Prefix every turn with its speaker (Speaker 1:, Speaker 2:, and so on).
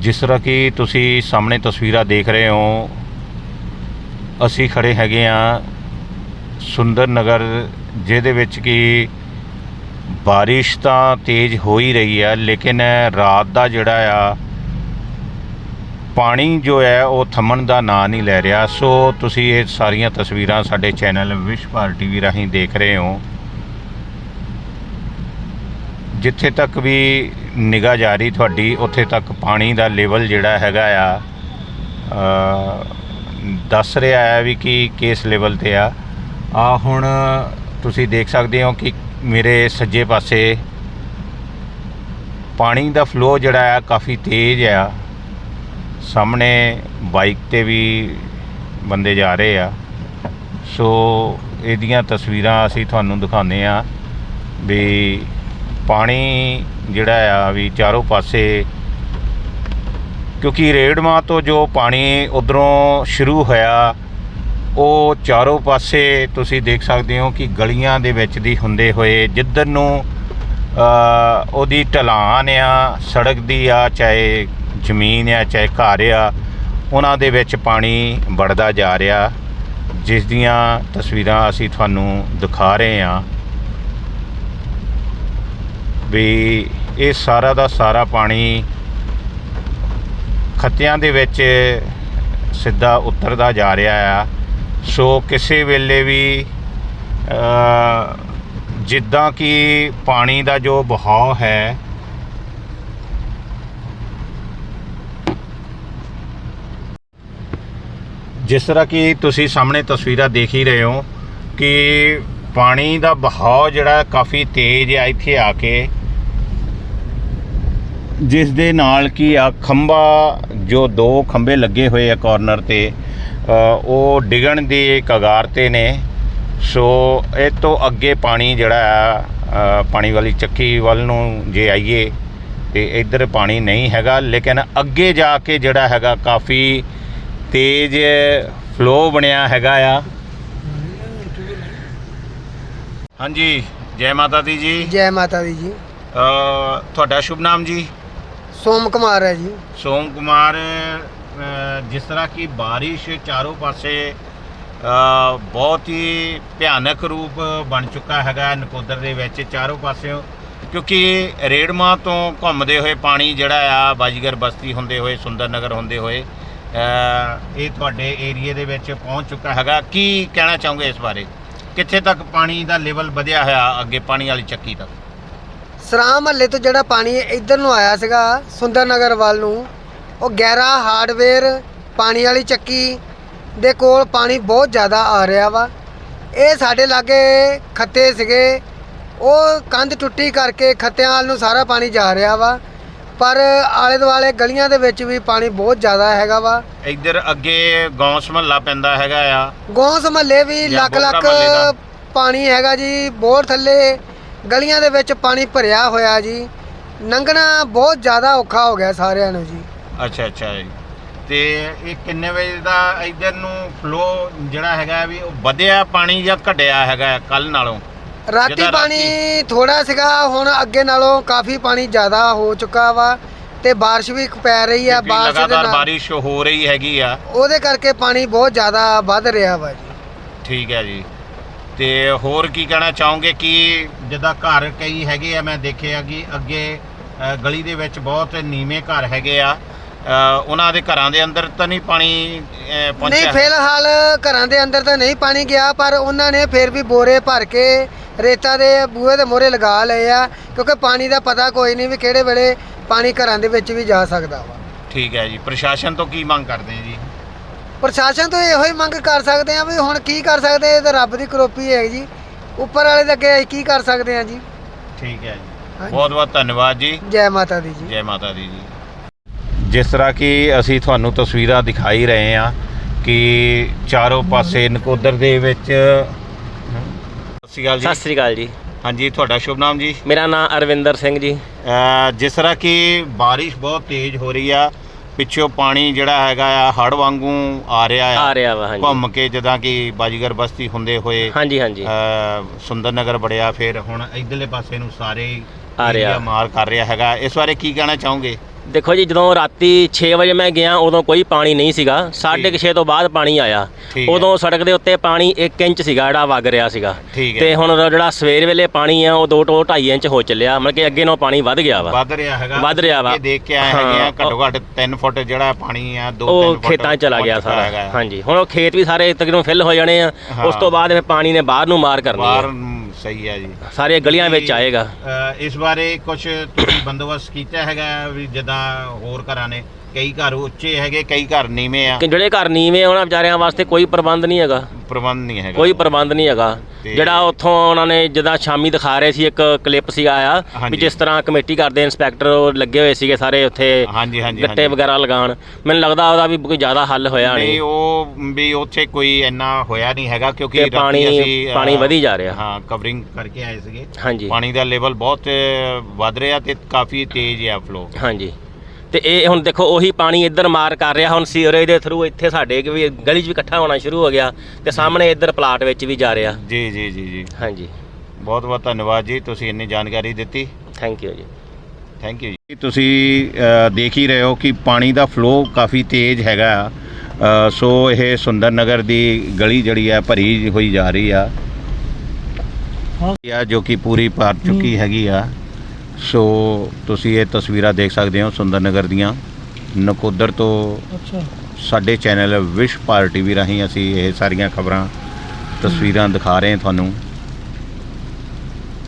Speaker 1: ਜਿਸ ਤਰ੍ਹਾਂ ਕਿ ਤੁਸੀਂ ਸਾਹਮਣੇ ਤਸਵੀਰਾਂ ਦੇਖ ਰਹੇ ਹੋ, ਅਸੀਂ ਖੜੇ ਹੈਗੇ ਆ ਸੁੰਦਰ ਨਗਰ, ਜਿਹਦੇ ਵਿੱਚ ਕਿ ਬਾਰਿਸ਼ ਤਾਂ ਤੇਜ਼ ਹੋ ਹੀ ਰਹੀ ਹੈ, ਲੇਕਿਨ ਰਾਤ ਦਾ ਜਿਹੜਾ ਆ, ਪਾਣੀ ਜੋ ਹੈ ਉਹ ਥੰਮਣ ਦਾ ਨਾਂ ਨਹੀਂ ਲੈ ਰਿਹਾ। ਸੋ ਤੁਸੀਂ ਇਹ ਸਾਰੀਆਂ ਤਸਵੀਰਾਂ ਸਾਡੇ ਚੈਨਲ ਵਿਸ਼ਵਭਾਰ ਟੀਵੀ ਰਾਹੀਂ ਦੇਖ ਰਹੇ ਹੋ। ਜਿੱਥੇ ਤੱਕ ਵੀ ਨਿਗਾਹ ਜਾ ਰਹੀ ਤੁਹਾਡੀ, ਉੱਥੇ ਤੱਕ ਪਾਣੀ ਦਾ ਲੈਵਲ ਜਿਹੜਾ ਹੈਗਾ ਆ ਦੱਸ ਰਿਹਾ ਹੈ ਵੀ ਕਿ ਕਿਸ ਲੈਵਲ ਤੇ ਆ। ਆ ਹੁਣ ਤੁਸੀਂ ਦੇਖ ਸਕਦੇ ਹੋ ਕਿ ਮੇਰੇ ਸੱਜੇ ਪਾਸੇ ਪਾਣੀ ਦਾ ਫਲੋ ਜਿਹੜਾ ਆ ਕਾਫੀ ਤੇਜ਼ ਆ। ਸਾਹਮਣੇ ਬਾਈਕ ਤੇ ਵੀ ਬੰਦੇ ਜਾ ਰਹੇ ਆ। ਸੋ ਇਹਦੀਆਂ ਤਸਵੀਰਾਂ ਅਸੀਂ ਤੁਹਾਨੂੰ ਦਿਖਾਉਂਦੇ ਆ ਵੀ ਪਾਣੀ ਜਿਹੜਾ ਆ ਵੀ ਚਾਰੋਂ ਪਾਸੇ ਕਿਉਂਕਿ ਰੇੜਮਾ ਤੋਂ ਜੋ ਪਾਣੀ ਉਧਰੋਂ ਸ਼ੁਰੂ ਹੋਇਆ, ਉਹ ਚਾਰੋਂ ਪਾਸੇ ਤੁਸੀਂ ਦੇਖ ਸਕਦੇ ਹੋ ਕਿ ਗਲੀਆਂ ਦੇ ਵਿੱਚ ਦੀ ਹੁੰਦੇ ਹੋਏ ਜਿੱਧਰ ਨੂੰ ਉਹਦੀ ਢਲਾਨ ਆ, ਸੜਕ ਦੀ ਆ, ਚਾਹੇ ਜ਼ਮੀਨ ਆ, ਚਾਹੇ ਘਰ ਆ, ਉਹਨਾਂ ਦੇ ਵਿੱਚ ਪਾਣੀ ਵੜਦਾ ਜਾ ਰਿਹਾ। ਜਿਸ ਦੀਆਂ ਤਸਵੀਰਾਂ ਅਸੀਂ ਤੁਹਾਨੂੰ ਦਿਖਾ ਰਹੇ ਹਾਂ ਵੀ ਇਹ ਸਾਰਾ ਦਾ ਸਾਰਾ ਪਾਣੀ ਖੱਤਿਆਂ ਦੇ ਵਿੱਚ ਸਿੱਧਾ ਉਤਰਦਾ ਜਾ ਰਿਹਾ ਆ। ਸੋ ਕਿਸੇ ਵੇਲੇ ਵੀ ਜਿੱਦਾਂ ਕਿ ਪਾਣੀ ਦਾ ਜੋ ਬਹਾਅ ਹੈ, ਜਿਸ ਤਰ੍ਹਾਂ ਕਿ ਤੁਸੀਂ ਸਾਹਮਣੇ ਤਸਵੀਰਾਂ ਦੇਖ ਹੀ ਰਹੇ ਹੋ ਕਿ ਪਾਣੀ ਦਾ ਬਹਾਅ ਜਿਹੜਾ ਕਾਫੀ ਤੇਜ਼ ਹੈ ਇੱਥੇ ਆ ਕੇ। ਜਿਸ ਦੇ ਨਾਲ ਕਿ ਆ ਖੰਭਾ ਜੋ ਦੋ ਖੰਭੇ ਲੱਗੇ ਹੋਏ ਆ ਕਾਰਨਰ ਤੇ ਉਹ ਡਿਗਣ ਦੀ ਕਗਾਰ ਤੇ ਨੇ। ਸੋ ਇਹ ਤੋਂ ਅੱਗੇ ਪਾਣੀ ਜਿਹੜਾ ਆ ਪਾਣੀ ਵਾਲੀ ਚੱਕੀ ਵੱਲ ਨੂੰ ਜੇ ਆਈਏ ਤੇ ਇੱਧਰ ਪਾਣੀ ਨਹੀਂ ਹੈਗਾ ਲੇਕਿਨ ਅੱਗੇ ਜਾ ਕੇ ਜਿਹੜਾ ਹੈਗਾ ਕਾਫੀ ਤੇਜ਼ ਫਲੋ ਬਣਿਆ ਹੈਗਾ ਆ। ਹਾਂਜੀ ਜੈ ਮਾਤਾ ਦੀ ਜੀ।
Speaker 2: ਜੈ ਮਾਤਾ ਦੀ ਜੀ।
Speaker 1: ਤੁਹਾਡਾ ਸ਼ੁਭ ਨਾਮ ਜੀ?
Speaker 2: ਸੋਮ ਕੁਮਾਰ ਹੈ ਜੀ।
Speaker 1: ਸੋਮ ਕੁਮਾਰ ਅ, ਜਿਸ ਤਰ੍ਹਾਂ ਕਿ ਬਾਰਿਸ਼ ਚਾਰੋਂ ਪਾਸੇ ਅ, ਬਹੁਤ ਹੀ ਭਿਆਨਕ ਰੂਪ ਬਣ ਚੁੱਕਾ ਹੈਗਾ ਨਕੋਦਰ ਦੇ ਵਿੱਚ ਚਾਰੋਂ ਪਾਸਿਓਂ ਕਿਉਂਕਿ ਰੇੜਮਾ ਤੋਂ ਘੁੰਮਦੇ ਹੋਏ ਪਾਣੀ ਜਿਹੜਾ ਆ ਬਾਜੀਗਰ ਬਸਤੀ ਹੁੰਦੇ ਹੋਏ ਸੁੰਦਰ ਨਗਰ ਹੁੰਦੇ ਹੋਏ ਅ, ਇਹ ਤੁਹਾਡੇ ਏਰੀਏ ਦੇ ਵਿੱਚ ਪਹੁੰਚ ਚੁੱਕਾ ਹੈਗਾ। ਕੀ ਕਹਿਣਾ ਚਾਹੋਗੇ ਇਸ ਬਾਰੇ? ਕਿੱਥੇ ਤੱਕ ਪਾਣੀ ਦਾ ਲੈਵਲ ਵਧਿਆ ਹੋਇਆ ਅੱਗੇ ਪਾਣੀ ਵਾਲੀ ਚੱਕੀ ਤੱਕ?
Speaker 2: ਸਰਾਮ ਮਹੱਲੇ ਤੋਂ ਜਿਹੜਾ ਪਾਣੀ ਇੱਧਰ ਨੂੰ ਆਇਆ ਸੀਗਾ ਸੁੰਦਰ ਨਗਰ ਵੱਲ ਨੂੰ ਉਹ ਗੈਰਾ ਹਾਰਡਵੇਅਰ ਪਾਣੀ ਵਾਲੀ ਚੱਕੀ ਦੇ ਕੋਲ ਪਾਣੀ ਬਹੁਤ ਜ਼ਿਆਦਾ ਆ ਰਿਹਾ ਵਾ। ਇਹ ਸਾਡੇ ਲਾਗੇ ਖੱਤੇ ਸੀਗੇ ਉਹ ਕੰਧ ਟੁੱਟੀ ਕਰਕੇ ਖੱਤਿਆਂ ਵੱਲ ਨੂੰ ਸਾਰਾ ਪਾਣੀ ਜਾ ਰਿਹਾ ਵਾ। ਪਰ ਆਲੇ ਦੁਆਲੇ ਗਲੀਆਂ ਦੇ ਵਿੱਚ ਵੀ ਪਾਣੀ ਬਹੁਤ ਜ਼ਿਆਦਾ ਹੈਗਾ ਵਾ।
Speaker 1: ਇੱਧਰ ਅੱਗੇ ਗੌਂਸ ਮਹੱਲਾ ਪੈਂਦਾ ਹੈਗਾ ਆ।
Speaker 2: ਗੌਂਸ ਮਹੱਲੇ ਵੀ
Speaker 1: ਜਾਂ
Speaker 2: ਲੱਖ ਲੱਖ
Speaker 1: ਮੁਹੱਲੇ ਦਾ।
Speaker 2: ਪਾਣੀ ਹੈਗਾ ਜੀ ਬੋਰ ਥੱਲੇ ਗਲੀਆਂ ਦੇ ਵਿੱਚ ਪਾਣੀ ਭਰਿਆ ਹੋਇਆ ਜੀ। ਲੰਘਣਾ ਬਹੁਤ ਜ਼ਿਆਦਾ ਔਖਾ ਹੋ ਗਿਆ ਸਾਰਿਆਂ ਨੂੰ ਜੀ।
Speaker 1: ਅੱਛਾ ਅੱਛਾ ਜੀ। ਤੇ ਇਹ ਕਿੰਨੇ ਵਜੇ ਦਾ ਇੱਧਰ ਨੂੰ ਫਲੋ ਜਿਹੜਾ ਹੈਗਾ ਵੀ ਉਹ ਵਧਿਆ ਪਾਣੀ ਜਾਂ ਘਟਿਆ ਹੈਗਾ ਕੱਲ ਨਾਲੋਂ?
Speaker 2: ਰਾਤੀ ਪਾਣੀ ਥੋੜਾ ਸੀਗਾ ਹੁਣ ਅੱਗੇ ਨਾਲੋਂ ਕਾਫੀ ਪਾਣੀ ਜ਼ਿਆਦਾ ਹੋ ਚੁੱਕਾ ਵਾ ਤੇ ਬਾਰਿਸ਼ ਵੀ ਪੈ ਰਹੀ ਆ
Speaker 1: ਕਿਉਂਕਿ
Speaker 2: ਬਾਰਿਸ਼ ਦੇ
Speaker 1: ਲਗਾਤਾਰ
Speaker 2: ਨਾਲ
Speaker 1: ਬਾਰਿਸ਼ ਹੋ ਰਹੀ ਹੈਗੀ ਆ।
Speaker 2: ਉਹਦੇ ਕਰਕੇ ਪਾਣੀ ਬਹੁਤ ਜ਼ਿਆਦਾ ਵੱਧ ਰਿਹਾ ਵਾ ਜੀ।
Speaker 1: ਠੀਕ ਹੈ ਜੀ। ਤੇ ਹੋਰ ਕੀ ਕਹਿਣਾ ਚਾਹੋਗੇ ਕਿ ਜਿੱਦਾਂ ਘਰ ਕਈ ਹੈਗੇ ਆ ਮੈਂ ਦੇਖਿਆ ਕਿ ਅੱਗੇ ਗਲੀ ਦੇ ਵਿੱਚ ਬਹੁਤ ਨੀਵੇਂ ਘਰ ਹੈਗੇ ਆ। ਉਹਨਾਂ ਦੇ ਘਰਾਂ ਦੇ ਅੰਦਰ ਤਾਂ ਨਹੀਂ ਪਾਣੀ ਅ,
Speaker 2: ਨਹੀਂ
Speaker 1: ਪਹੁੰਚਿਆ
Speaker 2: ਫਿਲਹਾਲ ਘਰਾਂ ਦੇ ਅੰਦਰ ਤਾਂ ਨਹੀਂ ਪਾਣੀ ਗਿਆ ਪਰ ਉਹਨਾਂ ਨੇ ਫਿਰ ਵੀ ਬੋਰੇ ਭਰ ਕੇ ਰੇਤਾ ਦੇ ਬੂਹੇ ਦੇ ਮੋਹਰੇ ਲਗਾ ਲਏ ਆ ਕਿਉਂਕਿ ਪਾਣੀ ਦਾ ਪਤਾ ਕੋਈ ਨਹੀਂ ਵੀ ਕਿਹੜੇ ਵੇਲੇ ਪਾਣੀ ਘਰਾਂ ਦੇ ਵਿੱਚ ਵੀ ਜਾ ਸਕਦਾ ਵਾ।
Speaker 1: ਠੀਕ ਹੈ ਜੀ। ਪ੍ਰਸ਼ਾਸਨ ਤੋਂ ਕੀ ਮੰਗ ਕਰਦੇ ਆ ਜੀ?
Speaker 2: ਪ੍ਰਸ਼ਾਸਨ ਤੋਂ ਇਹੋ ਹੀ ਮੰਗ ਕਰ ਸਕਦੇ ਆ ਵੀ ਹੁਣ ਕੀ ਕਰ ਸਕਦੇ ਇਹ ਤਾਂ ਰੱਬ ਦੀ ਕਰੋਪੀ ਹੈ ਜੀ। ਉੱਪਰ ਵਾਲੇ ਦੇ ਅੱਗੇ ਅਸੀਂ ਕੀ ਕਰ ਸਕਦੇ ਆ ਜੀ?
Speaker 1: ਠੀਕ ਹੈ ਜੀ।
Speaker 2: ਹਾਂਜੀ।
Speaker 1: ਬਹੁਤ ਬਹੁਤ ਧੰਨਵਾਦ ਜੀ।
Speaker 2: ਜੈ ਮਾਤਾ ਦੀ ਜੀ।
Speaker 1: ਜੈ ਮਾਤਾ ਦੀ ਜੀ। ਜਿਸ ਤਰ੍ਹਾਂ ਕਿ ਅਸੀਂ ਤੁਹਾਨੂੰ ਤਸਵੀਰਾਂ ਦਿਖਾਈ ਰਹੇ ਹਾਂ ਕਿ ਚਾਰੋਂ ਪਾਸੇ ਨਕੋਦਰ ਦੇ ਵਿੱਚ ਸਤਿ ਸ਼੍ਰੀ ਅਕਾਲ ਜੀ।
Speaker 3: ਸ੍ਰੀ ਅਕਾਲ ਜੀ।
Speaker 1: ਹਾਂਜੀ ਤੁਹਾਡਾ ਸ਼ੁਭ ਨਾਮ ਜੀ?
Speaker 3: ਮੇਰਾ ਨਾਮ ਅਰਵਿੰਦਰ ਸਿੰਘ ਜੀ।
Speaker 1: ਅ, ਜਿਸ ਤਰ੍ਹਾਂ ਕਿ ਬਾਰਿਸ਼ ਬਹੁਤ ਤੇਜ਼ ਹੋ ਰਹੀ ਆ। ਪਿੱਛੋਂ ਪਾਣੀ ਜਿਹੜਾ ਹੈਗਾ ਆ ਹੜ ਵਾਂਗੂ ਆ ਰਿਹਾ
Speaker 3: ਆ।
Speaker 1: ਆ
Speaker 3: ਰਿਹਾ ਵਾ ਹਾਂਜੀ।
Speaker 1: ਘੁੰਮ ਕੇ ਜਦਾਂ ਕਿ ਬਾਜੀਗਰ ਬਸਤੀ ਹੁੰਦੇ ਹੋਏ
Speaker 3: ਹਾਂਜੀ ਹਾਂਜੀ।
Speaker 1: ਅ, ਸੁੰਦਰ ਨਗਰ ਬੜਿਆ ਫਿਰ ਹੁਣ ਇਧਰਲੇ ਪਾਸੇ ਨੂੰ ਸਾਰੇ
Speaker 3: ਆ ਰਿਹਾ।
Speaker 1: ਮਾਰ ਕਰ ਰਿਹਾ ਹੈਗਾ। ਇਸ ਬਾਰੇ ਕੀ ਕਹਿਣਾ ਚਾਹੋਗੇ?
Speaker 3: ਦੇਖੋ ਜੀ ਜਦੋਂ ਰਾਤੀ 6 ਵਜੇ ਮੈਂ ਗਿਆ ਉਦੋਂ ਕੋਈ ਪਾਣੀ ਨਹੀਂ ਸੀਗਾ। 6:30 ਤੋਂ ਬਾਅਦ ਪਾਣੀ ਆਇਆ। ਉਦੋਂ ਸੜਕ ਦੇ ਉੱਤੇ ਪਾਣੀ 1 ਇੰਚ ਸੀਗਾ ਜਿਹੜਾ ਵਗ ਰਿਹਾ ਸੀਗਾ। ਤੇ ਹੁਣ ਜਿਹੜਾ ਸਵੇਰ ਵੇਲੇ ਪਾਣੀ ਆ ਉਹ 2 ਤੋਂ 2.5 ਇੰਚ ਹੋ ਚੱਲਿਆ। ਮਤਲਬ ਕਿ ਅੱਗੇ ਨਾਲੋਂ ਪਾਣੀ ਵੱਧ ਗਿਆ ਵਾ।
Speaker 1: ਵੱਧ ਰਿਹਾ ਹੈਗਾ।
Speaker 3: ਵੱਧ ਰਿਹਾ ਵਾ।
Speaker 1: ਇਹ ਦੇਖ ਕੇ ਆਏ ਹੈਗੇ ਆ
Speaker 3: ਉਹ-
Speaker 1: ਘੱਟੋ ਘੱਟ 3 ਫੁੱਟ ਜਿਹੜਾ ਪਾਣੀ ਆ 2
Speaker 3: ਉਹ
Speaker 1: 3 ਫੁੱਟ
Speaker 3: ਖੇਤਾਂ 'ਚ ਚਲਾ ਗਿਆ ਸਾਰਾ। ਹਾਂਜੀ। ਹੁਣ ਉਹ ਖੇਤ ਵੀ ਸਾਰੇ ਤਕਰੀਬਨ ਫਿਲ ਹੋ ਜਾਣੇ ਆ। ਉਸ ਤੋਂ ਬਾਅਦ ਫਿਰ ਪਾਣੀ ਨੇ ਬਾਹਰ ਨੂੰ ਮਾਰ ਕਰਨੀ
Speaker 1: ਨੂੰ ਸਹੀ ਹੈ ਜੀ।
Speaker 3: ਸਾਰੇ ਗਲੀਆਂ ਵਿੱਚ ਆਏਗਾ।
Speaker 1: ਅ, ਇਸ ਬਾਰੇ ਕੁਝ ਤੁਸੀਂ ਬੰਦੋਬਸਤ ਕੀਤਾ ਹੈਗਾ ਵੀ ਜਿੱਦਾਂ ਹੋਰ ਘਰਾਂ ਨੇ ਕਈ ਘਰ ਉੱਚੇ ਹੈਗੇ ਕਈ ਘਰ ਨੀਵੇਂ ਆ।
Speaker 3: ਕਿ ਜਿਹੜੇ ਘਰ ਨੀਵੇਂ ਆ, ਉਹਨਾਂ ਵਿਚਾਰਿਆਂ ਵਾਸਤੇ ਕੋਈ ਪ੍ਰਬੰਧ ਨਹੀਂ ਹੈਗਾ।
Speaker 1: ਪ੍ਰਬੰਧ ਨਹੀਂ ਹੈਗਾ।
Speaker 3: ਕੋਈ ਪ੍ਰਬੰਧ ਨਹੀਂ ਹੈਗਾ।
Speaker 1: ਤੇ-
Speaker 3: ਜਿਹੜਾ ਉੱਥੋਂ ਉਹਨਾਂ ਨੇ ਜਿੱਦਾਂ ਸ਼ਾਮੀ ਦਿਖਾ ਰਹੇ ਸੀ ਇੱਕ ਕਲਿੱਪ ਸੀਗਾ ਆਇਆ ਵੀ
Speaker 1: ਹਾਂਜੀ।
Speaker 3: ਜਿਸ ਤਰ੍ਹਾਂ ਕਮੇਟੀ ਕਰਦੇ ਇਨਸਪੈਕਟਰ ਉਹ ਲੱਗੇ ਹੋਏ ਸੀਗੇ ਸਾਰੇ ਉੱਥੇ
Speaker 1: ਹਾਂਜੀ ਹਾਂਜੀ
Speaker 3: ਗੱਟੇ
Speaker 1: ਹਾਂਜੀ।
Speaker 3: ਵਗੈਰਾ ਲਗਾਉਣ। ਮੈਨੂੰ ਲੱਗਦਾ ਉਹਦਾ ਵੀ ਕੋਈ ਜ਼ਿਆਦਾ ਹੱਲ ਹੋਇਆ
Speaker 1: ਨਹੀਂ
Speaker 3: ਨਹੀਂ।
Speaker 1: ਉਹ ਵੀ ਉੱਥੇ ਕੋਈ ਇੰਨਾ ਹੋਇਆ ਨਹੀਂ ਹੈਗਾ ਕਿਉਂਕਿ
Speaker 3: ਤੇ
Speaker 1: ਰਾਤੀ
Speaker 3: ਪਾਣੀ-
Speaker 1: ਅਸੀਂ, ਅ,
Speaker 3: ਪਾਣੀ ਵਧੀ ਜਾ ਰਿਹਾ।
Speaker 1: ਹਾਂ ਕਵਰਿੰਗ ਕਰਕੇ ਆਏ ਸੀਗੇ।
Speaker 3: ਹਾਂਜੀ।
Speaker 1: ਪਾਣੀ ਦਾ ਲੈਵਲ ਬਹੁਤ ਅ, ਵੱਧ ਰਿਹਾ ਤੇ ਕਾਫੀ ਤੇਜ਼ ਹੈ ਫਲੋ
Speaker 3: ਹਾਂਜੀ। ਤੇ ਇਹ ਹੁਣ ਦੇਖੋ ਉਹੀ ਪਾਣੀ ਇੱਧਰ ਮਾਰ ਕਰ ਰਿਹਾ ਹੁਣ ਸੀਵਰੇਜ ਦੇ ਥਰੂ ਇੱਥੇ ਸਾਡੇ ਵੀ ਗਲੀ 'ਚ ਵੀ ਇਕੱਠਾ ਹੋਣਾ ਸ਼ੁਰੂ ਹੋ ਗਿਆ ਤੇ ਸਾਹਮਣੇ ਇੱਧਰ ਪਲਾਟ ਵਿੱਚ ਵੀ ਜਾ ਰਿਹਾ।
Speaker 1: ਜੀ ਜੀ ਜੀ ਜੀ।
Speaker 3: ਹਾਂਜੀ।
Speaker 1: ਬਹੁਤ ਬਹੁਤ ਧੰਨਵਾਦ ਜੀ ਤੁਸੀਂ ਇੰਨੀ ਜਾਣਕਾਰੀ ਦਿੱਤੀ।
Speaker 3: ਥੈਂਕ ਯੂ ਜੀ।
Speaker 1: ਥੈਂਕ ਯੂ ਜੀ। ਤੁਸੀਂ ਦੇਖ ਹੀ ਰਹੇ ਹੋ ਕਿ ਪਾਣੀ ਦਾ ਫਲੋ ਕਾਫੀ ਤੇਜ਼ ਹੈਗਾ। ਸੋ ਇਹ ਸੁੰਦਰ ਨਗਰ ਦੀ ਗਲੀ ਜਿਹੜੀ ਆ ਭਰੀ ਹੋਈ ਜਾ ਰਹੀ ਆ। ਆ ਜੋ ਕਿ ਪੂਰੀ ਭਰ ਚੁੱਕੀ ਹੈਗੀ ਆ। ਸੋ ਤੁਸੀਂ ਇਹ ਤਸਵੀਰਾਂ ਦੇਖ ਸਕਦੇ ਹੋ ਸੁੰਦਰ ਨਗਰ ਦੀਆਂ। ਨਕੋਦਰ ਤੋਂ
Speaker 2: ਅੱਛਾ।
Speaker 1: ਸਾਡੇ ਚੈਨਲ ਵਿਸ਼ ਪਾਰ ਟੀਵੀ ਰਾਹੀਂ ਅਸੀਂ ਇਹ ਸਾਰੀਆਂ ਖਬਰਾਂ ਤਸਵੀਰਾਂ ਦਿਖਾ ਰਹੇ ਹਾਂ ਤੁਹਾਨੂੰ।